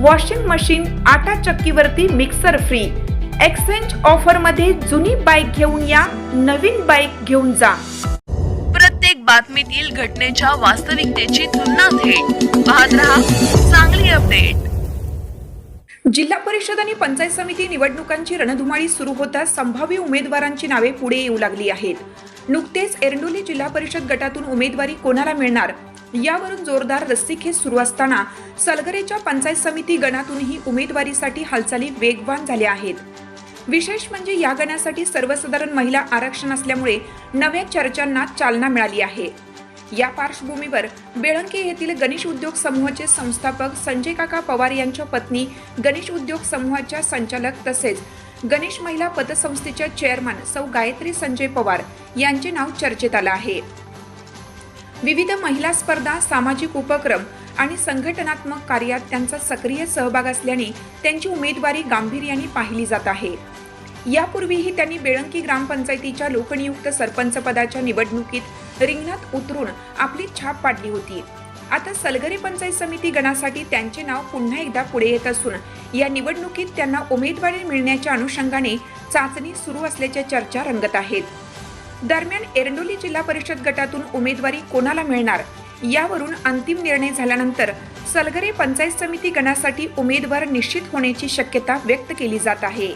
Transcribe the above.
Washing machine आटा चक्कीवरती mixer free exchange ऑफरमध्ये जुनी बाईक घेऊन या नवीन बाईक घेऊन जा. प्रत्येक बातमीतील घटनेच्या वास्तविकतेची तुलना थेट. पाहत रहा चांगली अपडेट जिल्हा परिषद आणि पंचायत समिती निवडणुकांची रणधुमाळी सुरू होताच संभाव्य उमेदवारांची नावे पुढे येऊ लागली आहेत. नुकतेच एरंडोली जिल्हा परिषद गटातून उमेदवारी कोणाला मिळणार? यावरून जोरदार रस्सीखेच सुरू असताना सलगरेच्या पंचायत समिती गणातूनही उमेदवारीसाठी हालचाली वेगवान झाल्या आहेत. विशेष म्हणजे या गणासाठी सर्वसाधारण महिला आरक्षण असल्यामुळे नव्या चर्चांना चालना मिळाली आहे. या पार्श्वभूमीवर बेळंके येथील गणेश उद्योग समूहाचे संस्थापक संजय काका पवार यांच्या पत्नी गणेश उद्योग समूहाच्या संचालक तसेच गणेश महिला पतसंस्थेच्या चेअरमन सौ गायत्री संजय पवार यांचे नाव चर्चेत आलं आहे. विविध महिला स्पर्धा सामाजिक उपक्रम आणि संघटनात्मक कार्यात त्यांचा सक्रिय सहभाग असल्याने त्यांची उमेदवारी गांभीर्याने पाहिली जात आहे. यापूर्वीही त्यांनी बेळंकी ग्रामपंचायतीच्या लोकनियुक्त सरपंच पदाच्या निवडणुकीत रिंगणात उतरून आपली छाप पाडली होती. आता सलगरी पंचायत समिती गणासाठी त्यांचे नाव पुन्हा एकदा पुढे येत असून या निवडणुकीत त्यांना उमेदवारी मिळण्याच्या अनुषंगाने चाचणी सुरू असल्याच्या चर्चा रंगत आहेत. दरम्यान एरंडोली जिल्हा परिषद गटातून उमेदवारी कोणाला मिळणार? यावरून अंतिम निर्णय झाल्यानंतर सलगरे पंचायत समिती गणासाठी उमेदवार निश्चित होण्याची शक्यता व्यक्त केली जात आहे.